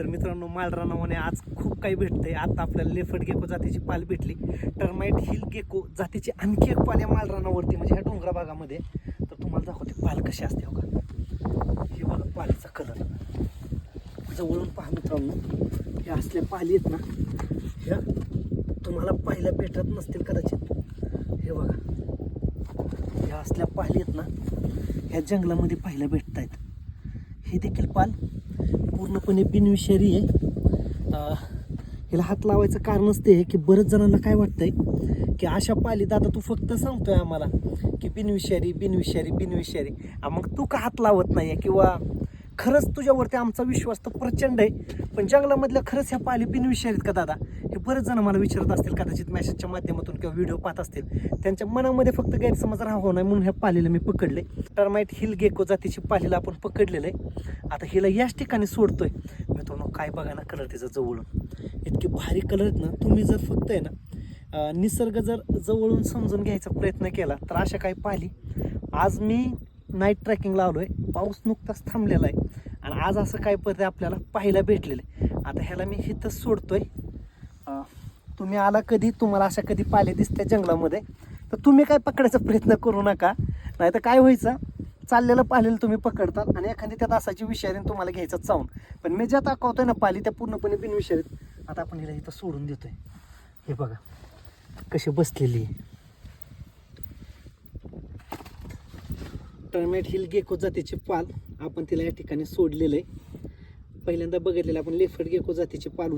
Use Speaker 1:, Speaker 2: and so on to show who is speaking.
Speaker 1: तर मित्रांनो मालरा नावाने आज खूप काही भेटतंय. आता आपल्याला लेफट गेको जातीची पाल भेटली. टर्माइट हिल गेको जातीची आणखी एक पाल या मालरानावरती म्हणजे ह्या डोंगरा भागामध्ये. तर तुम्हाला दाखवते पाल कशी असते हो का हे बघा पालीचा कलर जवळून पहा मित्रांनो हे असल्या पाली आहेत ना ह्या तुम्हाला पाहिल्या भेटत नसतील कदाचित. हे बघा ह्या असल्या पाली आहेत ना ह्या जंगलामध्ये पाहायला भेटत आहेत हे देखील पाल पूर्णपणे बिनविषारी आहे. हिला हात लावायचं कारणच ते आहे की बरेच जणांना काय वाटतंय की अशा पाली दादा तू फक्त सांगतोय आम्हाला की बिनविषारी बिनविषारी बिनविषारी. मग तू का हात लावत नाही किंवा खरंच तुझ्यावरती आमचा विश्वास तर प्रचंड आहे. पण जंगलामधल्या खरंच ह्या पाली बिनविषारीत का दादा? हे बरेच जण मला विचारत असतील कदाचित मॅसेजच्या माध्यमातून किंवा व्हिडिओ पाहत असतील. त्यांच्या मनामध्ये फक्त गैरसमज राहावं नाही म्हणून ह्या पालीला मी पकडले. टर्माईट हिल गेको जातीची पालीला आपण पकडलेलं आहे. आता हिला याच ठिकाणी सोडतोय. मित्रांनो काय बघा ना कलर तिचा जवळून. इतकी भारी कलर आहेत ना. तुम्ही जर फक्त आहे ना निसर्ग जर जवळून समजून घ्यायचा प्रयत्न केला तर अशा काही पाली. आज मी नाईट ट्रॅकिंगला आलो आहे पाऊस नुकताच थांबलेला आहे. आणि आज असं काय पद्धती आपल्याला पाहायला भेटलेलं. आहे आता ह्याला मी हिथंच सोडतोय. आहे तुम्ही आला कधी तुम्हाला अशा कधी पाले दिसत्या जंगलामध्ये? तर तुम्ही काय पकडायचा प्रयत्न करू नका. नाही तर काय व्हायचं? चाललेलं पालेलं तुम्ही पकडतात आणि एखादी त्यात तासाची विषारीन तुम्हाला घ्यायचं चावून. पण मी ज्या दाखवतोय ना पाली त्या पूर्णपणे बिनविषारीत. आता आपण हिला इथं सोडून देतोय. हे बघा. कशी बसलेली आहे. टर्मेट हिल गेको जातीचे पाल आपण तिला या ठिकाणी सोडलेलं आहे पहिल्यांदा बघितलेलं आपण लेफट गेको जातीचे पाल